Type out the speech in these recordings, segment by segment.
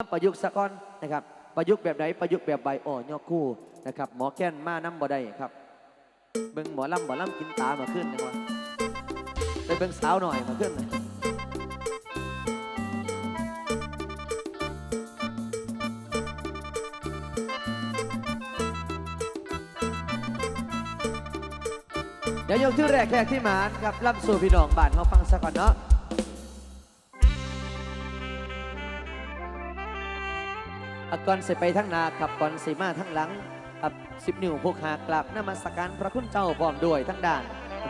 ประยุกต์สะก้อนนะครับประยุกต์แบบไหนประยุกต์แบบใบอ่อนยอคู่นะครับหมอแก้นมาน้ำบ่ได้ครับเบิ่งหมอลำหมอลำกินตามาขึ้นนะวะไปเบิ่งสาวหน่อยมาขึ้นนะเดี๋ยวยกที่แรกแขกที่มานกับลำสู่พี่น้องบ้านเขาฟังสักก่อนเนาะ อก่อนสิไปทั้งนาขับก่อนสิมาทั้งหลังอับสิบนิ้วพวกหากลับนมัสการพระคุณเจ้าพร้อมด้วยทั้งด่าน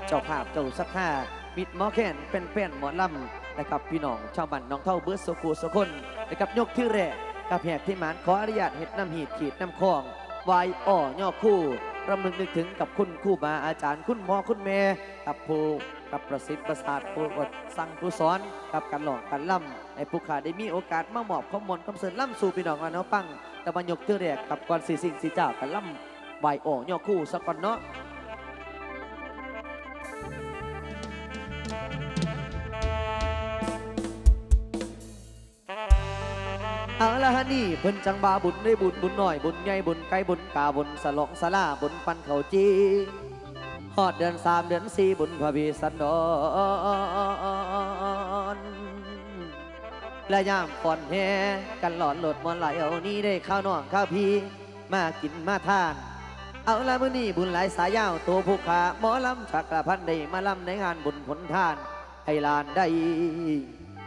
เจ้าภาพเจ้าสักห้ามิดหมอแคนเป็นแฟนหมอลำนะครับพี่น้องชาวบ้านน้องเท่าเบิร์ดโซคูโซคนนะครับยกที่แรกกับแหกที่หมานขออนุญาตเห็ดน้ำหีดขีดน้ำคลองวายอ้อย่อคู่ รำลึกนึกถึงกับคุณคู่บาอาจารย์ คุณหมอคุณแม่กับผู้กับประสิทธิ์ประสาทผู้อดสั่งผู้สอนกับการหลอกการล่ำให้ผู้ขาได้มีโอกาสมาหมอบข้อมูลคำเสริญล่ำสู่พี่น้องเอาเนาะฟังแต่บรรยกเทือแรกกับก่อนสีสิ่งสีเจ้ากันล่ำไหวโอ่ย่อคู่สักก่อนเนาะ ละฮะนี่เพิ่นจังบาบุญได้บุญบุญหน่อยบุญใหญ่บุญไกลบุญกาบุญสลองสลาบุญปันเขาจีฮอดเดือนสามเดือนสี่บุญพระบีสันดอนและยามฝอนแฮกันหลอนหลดมอนไหลเอานี่ได้ข้าวน้องข้าวพีมากินมาทาน เอาละมื้อนี้บุญหลายสายยาวตัวผู้ขาหมอลำจักระพันได้มาลำในงานบุญผลทาน ให้ลานได้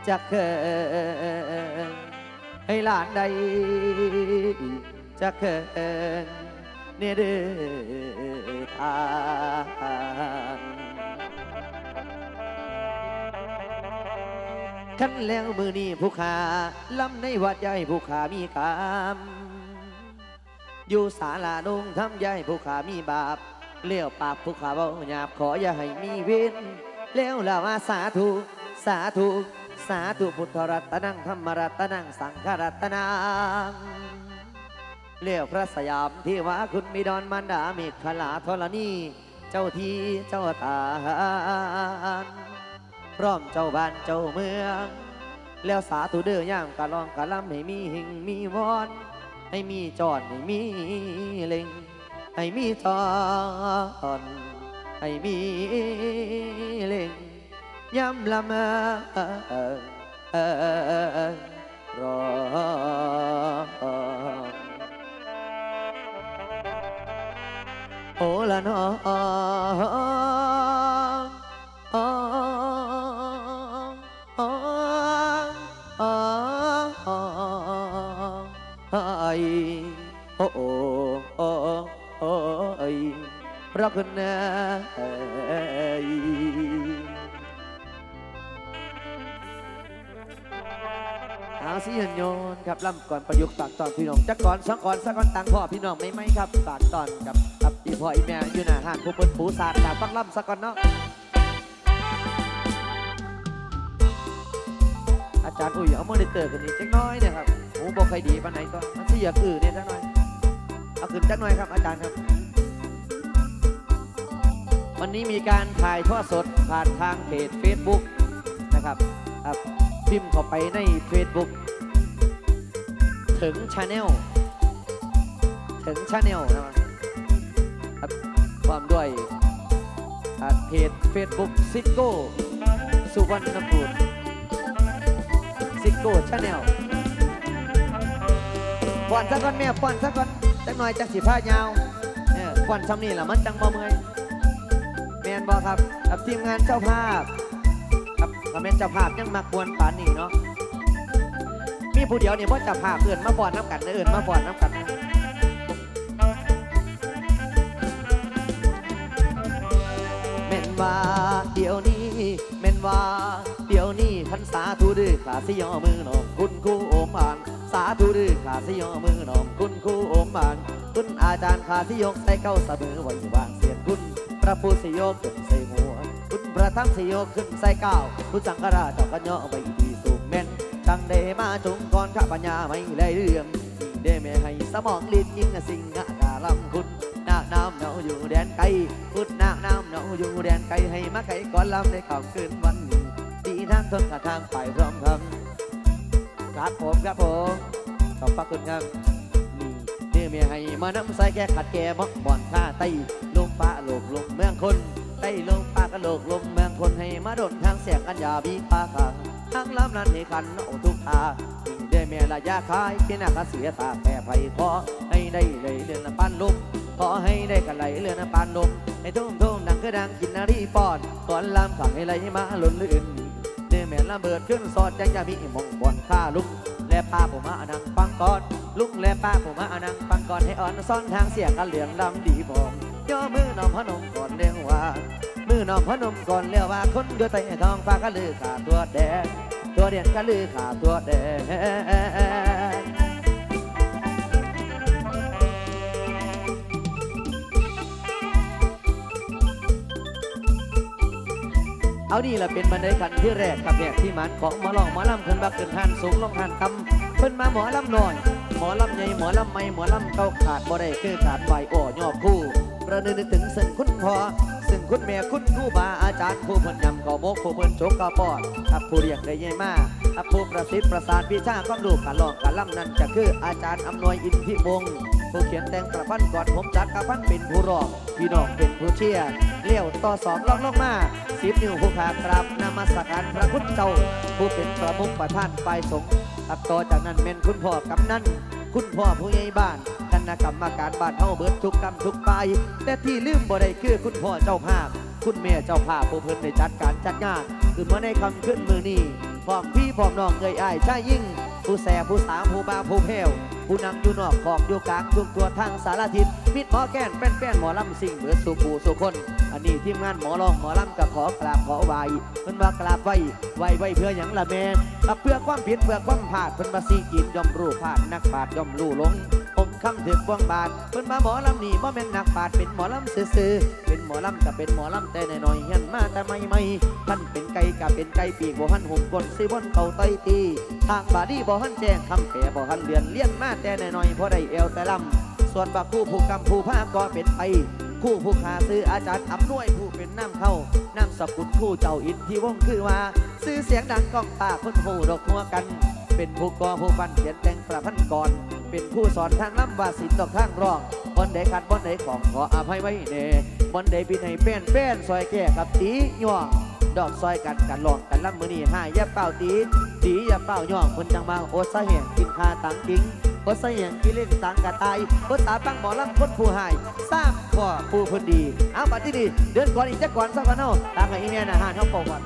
จักเคย ให้หลานได้จักเคยเนี่ยเด้อทานขันแล้วมือนี้ผู้ขาลำในวัดใหญ่ผู้ขามีกรรมอยู่ศาลาดงทำยายผู้ขามีบาปเลี้ยวปากผู้ขาเบาหยาบขออย่าให้มีเวรเลี้ยวละว่าสาธุสาธุ สาธุพุทธรัตนังธรรมรัตนังสังฆรัตนังเลี้ยวพระสยามที่ว่าคุณมีดอนมันดามฆขลาธรณีเจ้าที่เจ้าทาพร้อมเจ้าบ้านเจ้าเมือง แล้วสาธุเด้อย่างกะลองกะลำให้มีหิงมีวอนให้มีจอดให้มีเล็งให้มีจอดให้มี ย้ำละเมอรอโอละนออโอโอโอโอไอรักนะาเซียนโยนครับล่ำก่อนประยุกต์ปากตอนพี่น้องจักก่อนสังก่อนสักก่อนตังพ่อพี่น้องไม่ไหมครับปากตอนกับกับอีพ่ออีแม่อยู่หน้าห้างผู้เปิดปูสาดแต่ฟังล่ำสักก่อนเนาะอาจารย์อุ้ยเอามอนิเตอร์กันนี้จักน้อยเนี่ยครับโอ้บอกใครดีปานไหนก็มันสิอยากอื่นเนี่ยจักน่อยเอาขึ้นจักน่อยครับอาจารย์ครับ วันนี้มีการถ่ายทอดสดผ่านทางเพจ Facebook นะครับครับพิมพ์เข้าไปใน Facebook ถึงชาแนลถึงชาแนลนะครับความด้วยอ่าเพจ Facebook ซิโก้สุวรรณภูมิซิโก้ชาแนลป้อนสักก่อนแม่ป้อนสักก่อนจักหน่อยจักสีผ้ายาวเออป้อนซ้ำนี่แหละมันจังบ่เมื่อยแมนบอครับกับทีมงานเจ้าภาพครับคอมเมนเจ้าภาพยังมากวนป่านนี่เนาะ มีผู้เดียวเนี่ยพ่อจ้าภาเอื่นมาป้อนน้ำกันนะเอื่นมาป้อนน้ำกันนะแม่นว่าเดี๋ยวนี้แม่นว่าเดี๋ยวนี้ขันสาธุดื้อขาสิยอมือหนอมคุณครูโอมบานสาธุดื้อขาสิยอมือหนอมคุณครูโอมบานคุณอาจารย์ขาสิยกใส่เก้าสะมือไว้วางเสียงคุณพระผู้สิยกขึ้นใส่หัวคุณพระธรรมสิยกขึ้นใส่เก้าคุณสังฆราชเจ้าก็ย่อไว้ที่สูงแม่น จังได้มาจงก่อนข้าปัญญาไม่เลยเรื่องได้ไม่ให้สมองลิ้นยิ่งสิ่งะกาลำคุณนาคน้ำเนาอยู่แดนไกลพุดนาคน้ำเนาอยู่แดนไกลให้มาไกลก่อนลำในค่ำคืนวันนี้ดีทางทนกับทางไปพร้อมกันครับผมครับผมปักคนงามนี่เนื้อเมียให้มานำใสแก่ขัดแก่มอกบ่อนท่าไตลมฟ้าโลกลมเมืองคนไตลมฟ้ากระโลกลมเมืองคนให้มาโดนทางเสียงอัญญาบีปาขัง ทางลำนั้นให้กันเอาทุกทานี่เด้เมียละยาคายที่น่ากเสียตาแก่ไผขอให้ได้เลยเรือนปั้นลมขอให้ได้กันไหลเรือนปานนมให้ทุ่มทุ่มดังคือดังกินนารีปอนก่อนลำขังให้ไหลมาหล่นลื่นเนื้อแม่นระเบิดขึ้นสอดจังจะมีมองบอนข้าลุงและป้าผมมาอนังปังกอนลุงและป้าผมมาอนังปังกอนให้อ่อนซ่อนทางเสียงกันเหลืองดำดีผมย่อมือน้องพนมก่อนเลี้ยงว่า อน้องพนมก่อนเลี้ยวว่าคนอยู่ใต้ท้องฟ้าก็ลือขาตัวแดงตัวเดียนก็ลือขาตัวแดงเอานี่แหละเป็นบันไดขันที่แรกกับแรกที่มันของหมอลองหมอลำขึ้นบักขึ้นหันสูงลงหันต่ำเพิ่นมาหมอลำน้อย หมอลำใหญ่หมอลำไม่หมอลำเก่าขาดบ่ได้คือขาดไหวอ่อยอบคู่ ประนึกนึกถึงซึ่งคุณพอ ซึ่งคุณแม่คุณครูบาอาจารย์ผู้เพิ่นยำก่าบกผู้เพิ่นโจกกาปอดอับผู้เรียกได้ใหญ่มากอับผู้ประสิทธิ์ประสานวิชาความรู้การลองการล่ำนั่นก็คืออาจารย์อำนวยอินทิวงศ์ผู้เขียนแต่งประพันก่อนผมจักกระพันเป็นผู้รองพี่น้องเป็นผู้เชียร์เลี้ยวต่อสองลองลงมาสิบนิ้วผู้ขากราบนมัสการพระพุทธเจ้า ผู้เป็นประมุขประธานฝ่ายสงฆ์ตัดต่อจากนั้นเม่นคุณพ่อกำนันคุณพ่อผู้ใหญ่บ้าน ณะกรรมการบ้านเฮาเบิดทุกกรรมทุกไป แต่ที่ลืมบ่ได้คือคุณพ่อเจ้าภาพ คุณแม่เจ้าภาพผู้เพิ่นได้จัดการจัดงานคือเมาในคำขึ้นมือนี้พร้อมพี่พร้อมน้องเอ่ยอ้ายชายยิ่ง ผู้แสบผู้สามผู้บ้าผู้เพวผู้นำอยู่นอกขอบอยู่กลางทุกตัวทางสารทิศมิดหมอแก้นแป้นแป้นหมอลำสิ่งเบิดสู่ผู้สู่คน อันนี้ทีมงานหมอลองหมอลำก็ขอกราบขอไหวเพิ่นว่ากราบไหวไหวไหวเพื่อหยังละแม่เพื่อความผิดเพื่อความพลาดเพิ่นมาซีกินย่อมรู้พลาดนักปราดย่อมรู้หลง คำถึกว่างบาทเพิ่นมาหมอลำนี่บ่แม่นนักปาดเป็นหมอลำซื่อๆเป็นหมอลำก็เป็นหมอลำแต่น้อยๆเฮียนมาแต่ไม่ไม่ท่านเป็นไก่ก็เป็นไก่ปีกบ่หันหงกลสิบนเก่าไตตีทางบาดีบ่หันแจ้งคำแก่บ่หันเรียนเลี้ยนมาแต่น้อยๆพอได้เอวแต่ลำส่วนบักคู่ผู้กำผู้ภาก็เป็นไปคู่ผู้ขาซื้ออาจารย์อำนวยผู้เป็นน้ำเข้าน้ำสกุลคู่เจ้าอินที่วงคือว่าซื้อเสียงดังก้องตาคนหูดอกหัวกัน เป็นผู้กอผู้ปั้นเขียนแต่งประพันธ์ก่อน เป็นผู้สอนทางล้ำวาสินตอกทางร้องบอนใดขัดบอนใดของขออภัยไว้เน่บอนใดปีไหนเป้นเป้นซอยแก่กับตีย่องดอกซอยกันกันลองกันล้ำมือนี่ห้าอย่าเป้าตีตีอย่าเป้าย่องคนจังมาโอดสาเหงกินคาตังจริงโอดสาเหงกินเล่นตังกะตายโอตาตั้งหมอลำคนผู้หายสร้างข้อผู้คนดีเอาบัดที่ดีเดินก่อนอีกจักก่อนสักวันเนาะตามกับอีเมียนะฮะเขาบอกว่า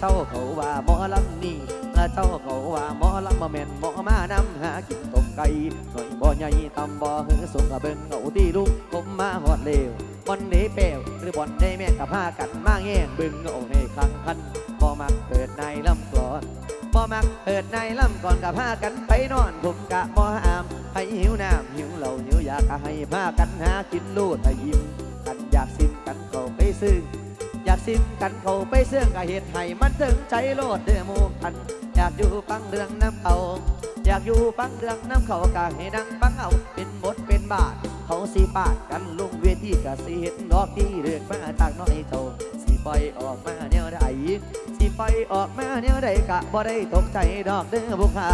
เจ้าเขาว่าหมอลำนี่ละเจ้าเขาว่าหมอลำมาแม่นหมอมานำหากินต้มไก่หน่อยบ่ใหญ่ตำบ่หือสงกะเบิ่งเอาตีลุงผมมาหอดเลวบอนนี้เปลวหรือบอนได้แม่กับผ้ากันมาแง่งเบิ่งเอาให้คลังคันบ่มักเปิดในลำกลอนบ่มักเปิดในลำก่อนกับผ้ากันไปนอนผมกะบ่ห้ามให้หิวน้ำหิวเหล้าหิวอยากให้ผ้ากันหากินลูดให้ยิ้มกันอยากซิมกันเขาไปซึ่ง อยากซิมกันเขาไปเสื่องก็เหตุให้มันถึงใจโลดเดือมูกัน อยากอยู่ฟังเรื่องน้ำเขาอยากอยู่ฟังเรื่องน้ำเขาก็ให้ดังฟังเอาเป็นบทเป็นบาท เขาสีปาดกันลงเวทีก็สิเห็นดอกที่เลือกมาจากน้อยโตสิปล่อยออกมาแนวใดสิปล่อยออกมาแนวใดกะบ่ได้ตกใจดอกเด้อบุคคา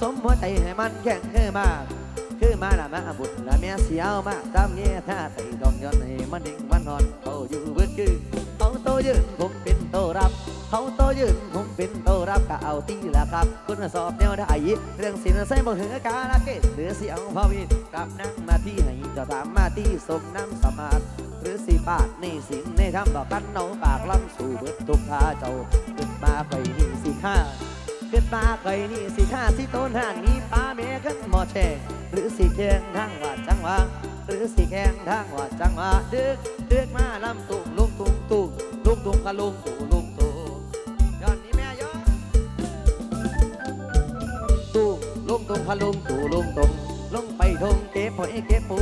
สมหัวใจให้มันแข็งขึ้นมากคือมาละมาบุญละแม่เสียวมาตามเงี้ยท่าไต่ดองย้อนให้มันดิ่งมันนอนเขาอยู่เบิดคือ ยืนผมเป็นโตรับ เขาโตยืนผมเป็นโตรับก็เอาตีละครับ คุณสอบแนวได้เรื่องสินใส่บ่หือกาลเกตหรือเสียงพอวินกับนั่งมาที่ให้เจะถามมาที่สมน้ำสมาธิหรือสีปาดนี่สินในทำดอกกันเนาปากล้ำสู่เบิดทุกท่าเจ้าขึ้นมาไปนี่สิท่าขึ้นมาไกลนี่สิท่าสิโตนห่านมีป้าเมขึ้นหมอแช่หรือสิแข่งทางว่าจังหวะหรือสิแข่งทางว่าจังหวะดึกดึกมาลำตุงลุงตุงตุงลุ ตุงกะลุงตุลุงตุย้อนนี่แม่ยอนตุงลุงตุงกะลุงตุลุงตุงลงไปทงเก็บหอยเก็บปู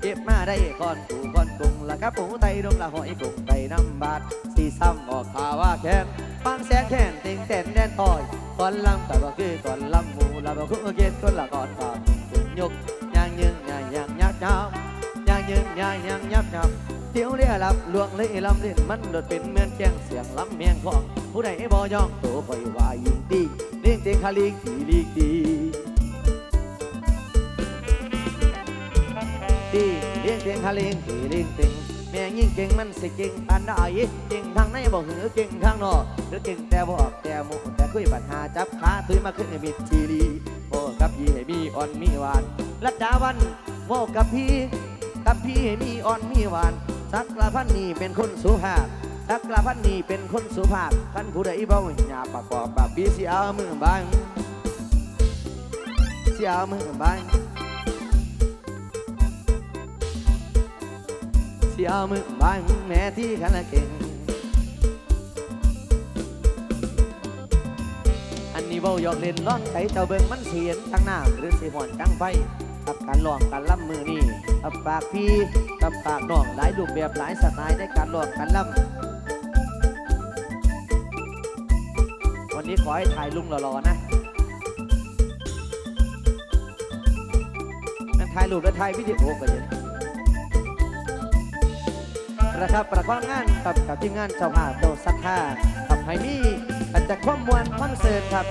เก็บมาได้ก่อนปูก่อนกุ้งละครับปูไตดงละหอยกุ้งไตน้ำบาดสีซ้ำออกขาว่าแข็งปังแสงแค้นติงเต้นแดนต่อยก่อนลำแต่ว่าคือก่อนลำหมูลำบ่คือเกตคนละก่อนก่อนถึงยกย่างยืงย่างย่างยักยับยังยืนยังยังยับยับ เดียวเรียรับลวงเลยลำเล่นมันโดดเป็นเหมือนแกงเสียงลำเมียงของ ผู้ใดบ่ย่องโตคอยว่ายิ่งดีเลี้ยงเต็งคาลิกดีลีกดีดีเลี้ยงเต็งคาลิกดีเลี้ยงเต็งแม่ยิ่งเก่งมันสิเก่งปานได้เก่งทางในบอกหือเก่งทางนอกหรือเก่งแต่บอกแต่หมุแต่คุยปัญหาจับขาตุยมาขึ้นในมิดทีรีโอ้กับพี่ให้มีอ่อนมีหวานรัดดาวันโอ้กับพี่กับพี่ให้มีอ่อนมีหวาน สักละพันนี่เป็นคนสุภาพสักละพันนี่เป็นคนสุภาพท่านผู้ใดบ้าหยาประกอบแบบพี่เสียมือบังเสียมือบังเสียมือบังแม่ที่ขันละเก่งอันนี้เบ้าหยอกเล่นร้องใจเจ้าเบิ่งมันเสียนทั้งหน้าหรือสีหอนจังไฟ กับการร้องการล่ำมือนี่กับปากพี่กับปากน้องหลายรูปแบบหลายสไตล์ในการร้องการล่ำวันนี้ขอให้ถ่ายลุงหล่อๆนะนั่นถ่ายรูปและถ่ายวิดีโอกันเลยนะครับประกอบงานกับกับทีมงานเจ้าภาพโตสักท่าทำให้มี อันแต่ความมวลคอนเสิร์ตครับ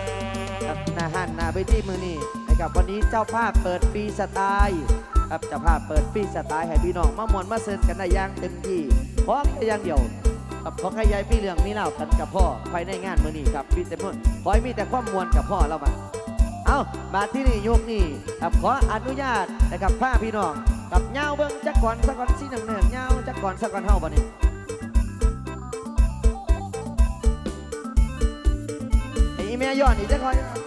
นาหันหนาไปที่มือนี่นะครับวันนี้เจ้าภาพเปิดฟรีสไตล์ครับเจ้าภาพเปิดฟรีสไตล์ให้พี่น้องมามวนมาเซิร์นกันได้อย่างเต็มที่เพราะแค่อย่างเดียวกับขอขยายพี่เรื่องมีเล่ากันกับพ่อภายในงานมือนี่ครับพี่เต็มนขอให้มีแต่ความมวลกับพ่อเรามาเอามาที่นี่ยกนี่ครับขออนุญาตนะครับพาพี่น้องกับเงาเบิ้งจักก่อนสักก่อนสีหนึ่งเนืองเงาจักก่อนสักก่อนเฮาบ่นี้ไม่ย้อนอีกจักก่อย